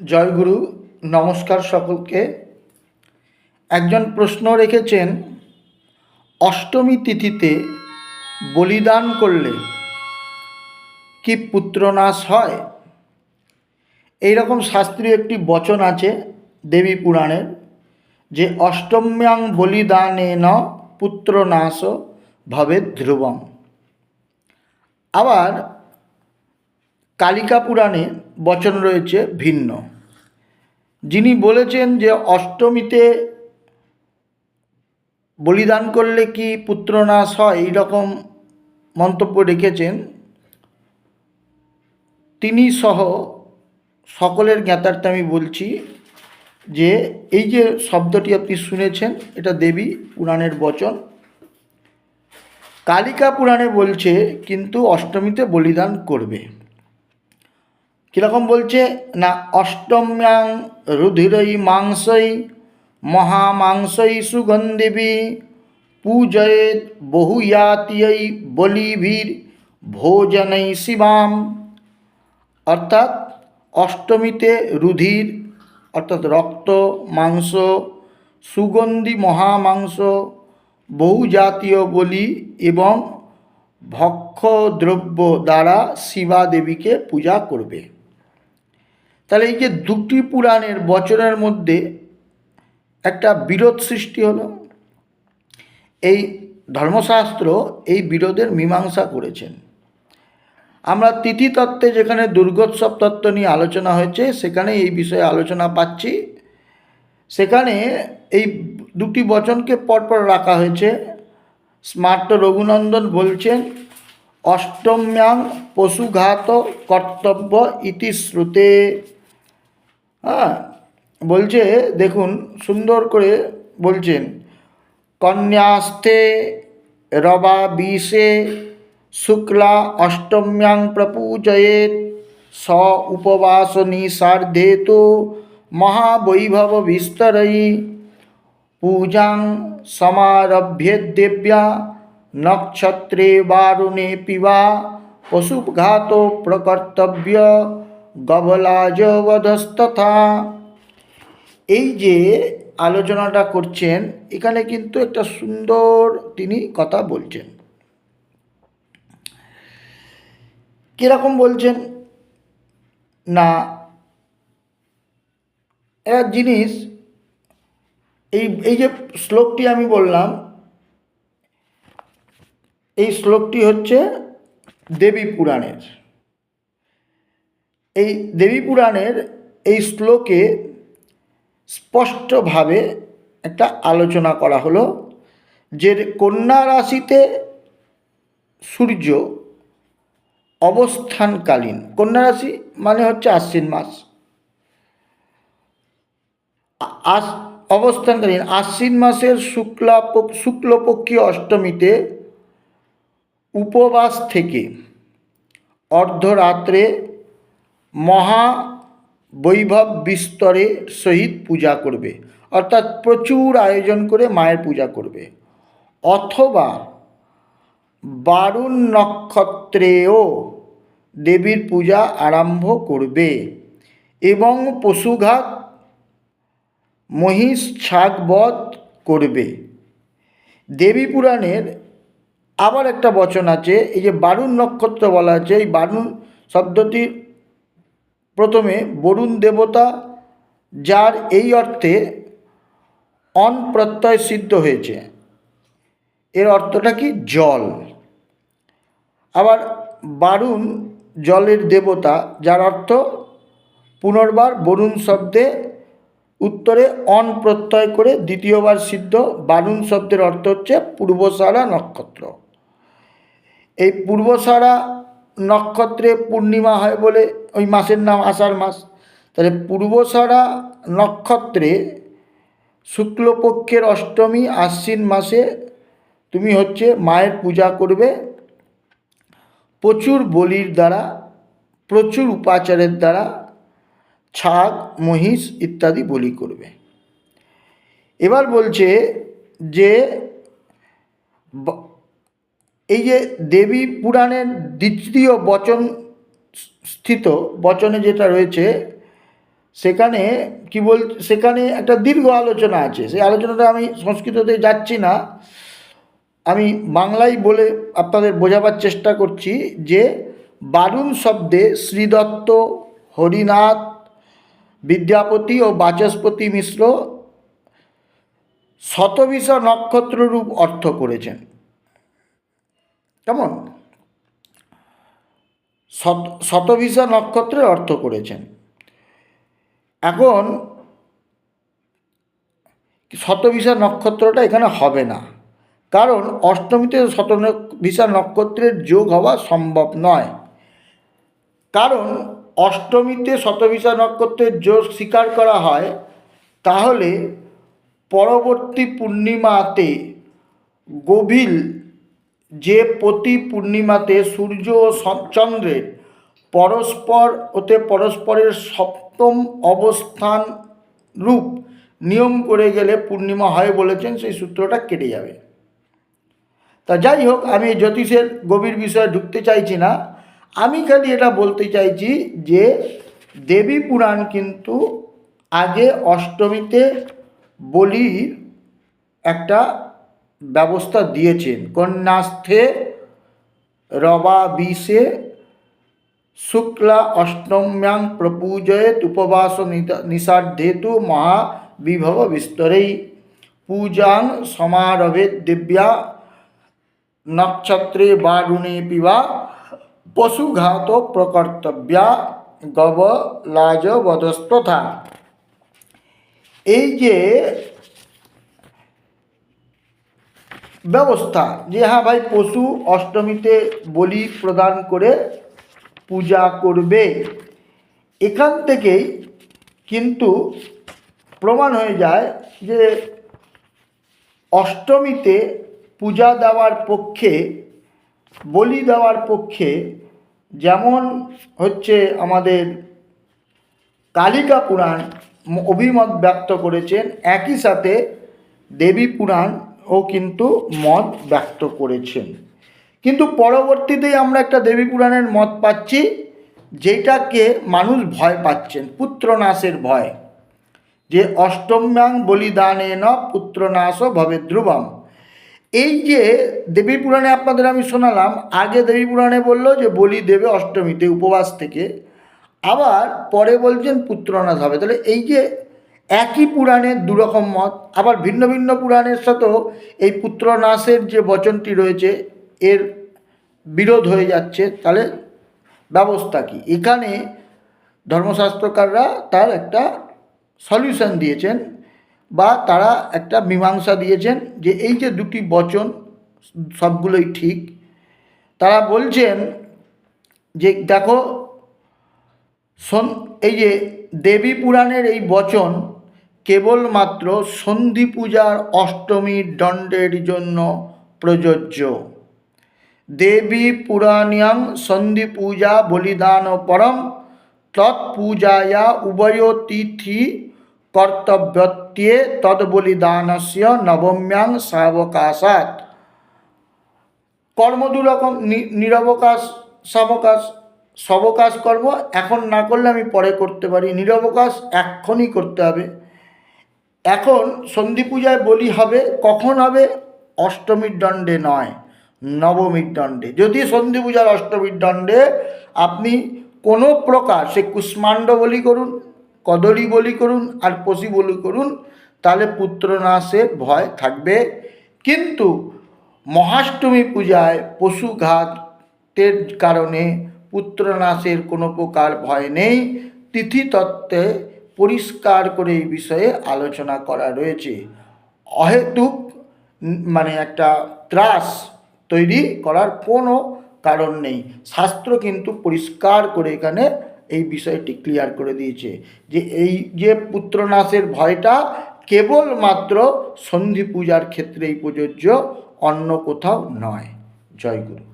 জয়গুরু নমস্কার সকলকে। একজন প্রশ্ন রেখেছেন, অষ্টমী তিথিতে বলিদান করলে কি পুত্রনাশ হয়? এই রকম শাস্ত্রীয় একটি বচন আছে দেবী পুরাণের, যে অষ্টম্যাং বলিদানে ন পুত্রনাশ ভবে ধ্রুবম। আবার কালিকা পুরাণে বচন রয়েছে ভিন্ন। যিনি বলেছেন যে অষ্টমীতে বলিদান করলে কি পুত্র পুত্রনাশ হয় এইরকম মন্তব্য রেখেছেন। তিনি সহ সকলের জ্ঞাতার্থে আমি বলছি যে এই যে শব্দটি আপনি শুনেছেন, এটা দেবী পুরাণের বচন। কালিকা পুরাণে বলছে, কিন্তু অষ্টমীতে বলিদান করবে। কীরকম বলছে? না, অষ্টম্যাং রুধিরই মাংসই মহামাংসই সুগন্ধিবি পূজয়েত বহুয়াতিয়ই বলিভির ভোজনই শিবাম। অর্থাৎ অষ্টমীতে রুধির, অর্থাৎ রক্ত, মাংস, সুগন্ধি, মহামাংস বহু জাতীয় বলি এবং ভক্ষ্যদ্রব্য দ্বারা শিবা দেবীকে পূজা করবে। তাহলে এই যে দুটি পুরাণের বচনের মধ্যে একটা বিরোধ সৃষ্টি হলো। এই ধর্মশাস্ত্র এই বিরোধের মীমাংসা করেছেন। আমরা তিথি তত্ত্বে যেখানে দুর্গোৎসব তত্ত্ব নিয়ে আলোচনা হয়েছে, সেখানে এই বিষয়ে আলোচনা পাচ্ছি। সেখানে এই দুটি বচনকে পরপর রাখা হয়েছে। স্মার্ট রঘুনন্দন বলছেন, অষ্টম্যাং পশুঘাত কর্তব্য ইতি শ্রুতে। হ্যাঁ বলছে, দেখুন, সুন্দর করে বলছেন, কন্যাস্তে রবা বিশে শুক্লা অষ্টম্যাং প্রপূজয়েত, স উপবাসনী সার্ধে তো মহাবৈভব বিস্তরৈ পূজাং সমারভ্যেদ্দেব্যা, নক্ষত্রে বারুণে পিবা পশুঘাত প্রকর্তব্য গবলাজবধস্তথা এই যে আলোচনাটা করছেন, এখানে কিন্তু একটা সুন্দর তিনি কথা বলছেন। কীরকম বলছেন? না, এক জিনিস, এই এই যে শ্লোকটি আমি বললাম, এই শ্লোকটি হচ্ছে দেবী পুরাণের। এই দেবী পুরাণের এই শ্লোকে স্পষ্টভাবে একটা আলোচনা করা হলো যে কন্যা রাশিতে সূর্য অবস্থানকালীন, কন্যা রাশি মানে হচ্ছে আশ্বিন মাস। আস, অবস্থানকালীন, আশ্বিন মাসের শুক্লা শুক্লপক্ষী অষ্টমীতে উপবাস থেকে অর্ধরাত্রে মহা বৈভব বিস্তরে সহিত পূজা করবে। অর্থাৎ প্রচুর আয়োজন করে মায়ের পূজা করবে। অথবা বারুণ নক্ষত্রেও দেবীর পূজা আরম্ভ করবে এবং পশুঘাত, মহিষ ছাগবধ করবে। দেবী পুরাণের আবার একটা বচন আছে, এই যে বারুণ নক্ষত্র বলা আছে, এই বারুণ শব্দটির প্রথমে বরুণ দেবতা, যার এই অর্থে অন প্রত্যয় সিদ্ধ হয়েছে। এর অর্থটা কি? জল। আবার বারুণ জলের দেবতা, যার অর্থ পুনর্বার বরুণ শব্দে উত্তরে অন প্রত্যয় করে দ্বিতীয়বার সিদ্ধ, বারুণ শব্দের অর্থ হচ্ছে পূর্বসারা নক্ষত্র। এই পূর্বসারা নক্ষত্রে পূর্ণিমা হয় বলে ওই মাসের নাম আষাঢ় মাস। তাহলে পূর্বসরা নক্ষত্রে শুক্লপক্ষের অষ্টমী আশ্বিন মাসে তুমি হচ্ছে মায়ের পূজা করবে। প্রচুর বলির দ্বারা, প্রচুর উপাচারের দ্বারা ছাগ, মহিষ ইত্যাদি বলি করবে। এবার বলছে যে এই যে দেবী পুরাণের দ্বিতীয় বচন স্থিত বচনে যেটা রয়েছে, সেখানে কি বল, সেখানে একটা দীর্ঘ আলোচনা আছে। সেই আলোচনাটা আমি সংস্কৃততে যাচ্ছি না। আমি বাংলায় বলে আপনাদের বোঝাবার চেষ্টা করছি যে বারুণ শব্দে শ্রীদত্ত, হরিনাথ, বিদ্যাপতি ও বাচস্পতি মিশ্র শতবিশ নক্ষত্ররূপ অর্থ করেছেন। কেমন? শত, শতবিশা নক্ষত্রের অর্থ করেছেন। এখন শতবিশা নক্ষত্রটা এখানে হবে না। কারণ অষ্টমীতে শতবিশা নক্ষত্রের যোগ হওয়া সম্ভব নয়। কারণ অষ্টমীতে শতবিশা নক্ষত্রের যোগ স্বীকার করা হয়, তাহলে পরবর্তী পূর্ণিমাতে গভীর যে প্রতি পূর্ণিমাতে সূর্য ও চন্দ্রের পরস্পর ওতে পরস্পরের সপ্তম অবস্থান রূপ নিয়ম করে গেলে পূর্ণিমা হয় বলেছেন, সেই সূত্রটা কেটে যাবে। তা যাই হোক, আমি জ্যোতিষের গভীর বিষয়ে ঢুকতে চাইছি না। আমি খালি এটা বলতে চাইছি যে দেবী পুরাণ কিন্তু আগে অষ্টমীতে বলির একটা ব্যবস্থা দিয়েছেন। কন্যাস্থে রবা বিশে শুক্লা অষ্টম্যাং প্রপূজয়েত উপবাস নিষাদ্ধেতু মহাবিভব বিস্তরেই। পূজাং সমারভে দিব্যা নক্ষত্রে বারুণে পিবা পশুঘাত প্রকর্তব্যা গব এই যে ব্যবস্থা। যে হ্যাঁ ভাই, পশু অষ্টমীতে বলি প্রদান করে পূজা করবে। এখান থেকেই কিন্তু প্রমাণ হয়ে যায় যে অষ্টমীতে পূজা দেওয়ার পক্ষে, বলি দেওয়ার পক্ষে যেমন হচ্ছে আমাদের কালিকা পুরাণ অভিমত ব্যক্ত করেছেন, একই সাথে দেবী পুরাণও কিন্তু মত ব্যক্ত করেছেন। কিন্তু পরবর্তীতে আমরা একটা দেবী পুরাণের মত পাচ্ছি, যেটাকে মানুষ ভয় পাচ্ছেন, পুত্রনাশের ভয়। যে অষ্টম্যাং বলিদানে ন পুত্রনাশ ভবে ধ্রুবম। এই যে দেবী পুরাণে আপনাদের আমি শোনালাম, আগে দেবী পুরাণে বলল যে বলি দেবে অষ্টমীতে উপবাস থেকে, আবার পরে বলছেন পুত্রনাশ হবে। তাহলে এই যে একই পুরাণের দুরকম মত, আবার ভিন্ন ভিন্ন পুরাণের সাথেও এই পুত্রনাশের যে বচনটি রয়েছে, এর বিরোধ হয়ে যাচ্ছে, তাহলে ব্যবস্থা কি? এখানে ধর্মশাস্ত্রকাররা তার একটা সলিউশন দিয়েছেন, বা তারা একটা মীমাংসা দিয়েছেন, যে এই যে দুটি বচন, সবগুলোই ঠিক, তারা বলছেন যে, দেখো এই যে দেবী পুরাণের এই বচন কেবলমাত্র সন্ধি পূজার অষ্টমীর দণ্ডের জন্য প্রযোজ্য। দেবী পুরাণিয়াং সন্ধি পূজা বলিদান পরম, তৎপূজায়া উভয় তিথি কর্তব্যত্বে তদ্বলিদানস্য নবম্যাং সাবকাশাৎ। কর্ম দু রকম নি- নিরবকাশ সাবকাশ সবকাশ কর্ম এখন না করলে আমি পরে করতে পারি। নিরবকাশ এক্ষণই করতে হবে। এখন সন্ধি পূজায় বলি হবে, কখন হবে? অষ্টমীর দণ্ডে নয়, নবমীর দণ্ডে। যদি সন্ধি পূজার অষ্টমীর দণ্ডে আপনি কোনো প্রকার, সে কুষ্মাণ্ড বলি করুন, কদলী বলি করুন, আর পশি বলি করুন, তাহলে পুত্রনাশের ভয় থাকবে। কিন্তু মহাষ্টমী পূজায় পশুঘাতের কারণে পুত্রনাশের কোনো প্রকার ভয় নেই। তিথি তত্ত্বে পরিষ্কার করে এই বিষয়ে আলোচনা করা রয়েছে। অহেতুক মানে একটা ত্রাস তৈরি করার কোনো কারণ নেই। শাস্ত্র কিন্তু পরিষ্কার করে এখানে এই বিষয়টি ক্লিয়ার করে দিয়েছে যে এই যে পুত্রনাশের ভয়টা কেবলমাত্র সন্ধি পূজার ক্ষেত্রেই প্রযোজ্য, অন্য কোথাও নয়। জয় গুরু।